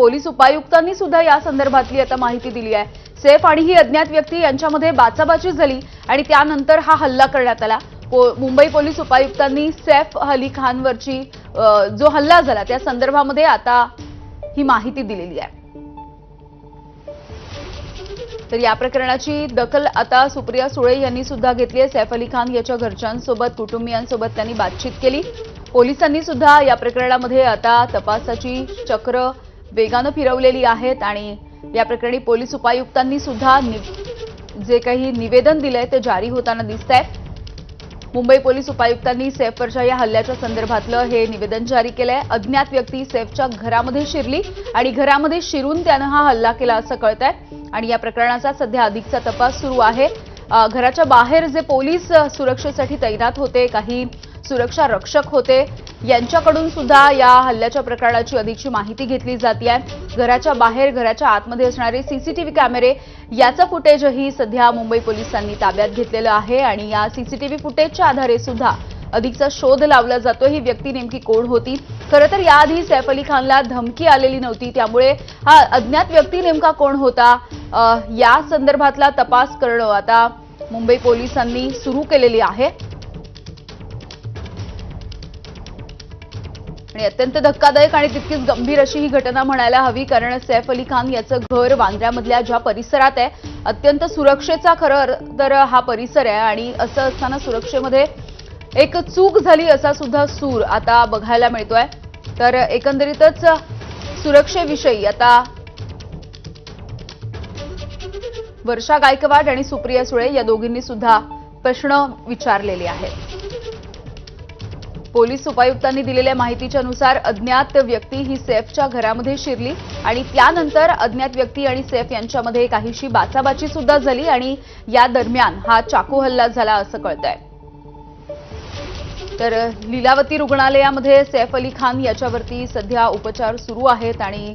Police उपायुक्तांनी सुद्धा या संदर्भातली आता माहिती दिली आहे. सेफ आणि ही अज्ञात व्यक्ती यांच्यामध्ये बाचाबाची झाली आणि त्यानंतर हा हल्ला करण्यात आला. मुंबई पोलीस उपायुक्तांनी सैफ अली खानवरची जो हल्ला झाला त्या संदर्भामध्ये आता ही माहिती दिलेली आहे. तर या प्रकरणाची दखल आता सुप्रिया सुळे यांनी सुद्धा घेतली आहे. सैफ अली खान याच्या घरच्यांसोबत कुटुंबियांसोबत त्यांनी बातचीत केली. पोलिसांनी सुद्धा या प्रकरणामध्ये आता तपासाची चक्र वेगानं फिरवलेली आहेत आणि या प्रकरणी पोलीस उपायुक्तांनी सुद्धा जे काही निवेदन दिलंय ते जारी होताना दिसत आहे मुंबई पोलीस उपायुक्तांनी सैफवरच्या या हल्ल्याच्या संदर्भातलं हे निवेदन जारी केलंय. अज्ञात व्यक्ती सैफच्या घरामध्ये शिरली आणि घरामध्ये शिरून त्यानं हा हल्ला केला असं कळत आहे आणि या प्रकरणाचा सध्या अधिकचा तपास सुरू आहे. घराच्या बाहेर जे पोलीस सुरक्षेसाठी तैनात होते काही सुरक्षा रक्षक होते यांच्याकडून सुद्धा या हल्ल्याच्या प्रकरणाची अधिकची माहिती घेतली जाते आहे घराच्या बाहेर घराच्या आतमध्ये असणारे सीसीटीव्ही कॅमेरे याचं फुटेजही सध्या मुंबई पोलिसांनी ताब्यात घेतलेलं आहे आणि या सीसीटीव्ही फुटेजच्या आधारे सुद्धा अधिकचा शोध लावला जातो. ही व्यक्ती नेमकी कोण होती? खरं तर याआधी सैफ अली खानला धमकी आलेली नव्हती. त्यामुळे हा अज्ञात व्यक्ती नेमका कोण होता? या संदर्भातला तपास करणं आता मुंबई पोलिसांनी सुरू केलेली आहे. आणि अत्यंत धक्कादायक आणि तितकीच गंभीर अशी ही घटना म्हणायला हवी कारण सैफ अली खान याचं घर वांद्र्यामधल्या ज्या परिसरात आहे अत्यंत सुरक्षेचा खरं तर हा परिसर आहे आणि असं असताना सुरक्षेमध्ये एक चूक झाली असा सुद्धा सूर आता बघायला मिळतोय. तर एकंदरीतच सुरक्षेविषयी आता वर्षा गायकवाड आणि सुप्रिया सुळे या दोघींनी सुद्धा प्रश्न विचारलेले आहेत. पोलीस उपायुक्तांनी दिलेल्या माहितीच्या नुसार अज्ञात व्यक्ती ही सैफच्या घरामध्ये शिरली आणि त्यानंतर अज्ञात व्यक्ती आणि सैफ यांच्यामध्ये काहीशी बाचाबाची सुद्धा झाली आणि या दरम्यान हा चाकू हल्ला झाला असं कळत आहे तर लीलावती रुग्णालयामध्ये सैफ अली खान याच्यावरती सध्या उपचार सुरू आहेत आणि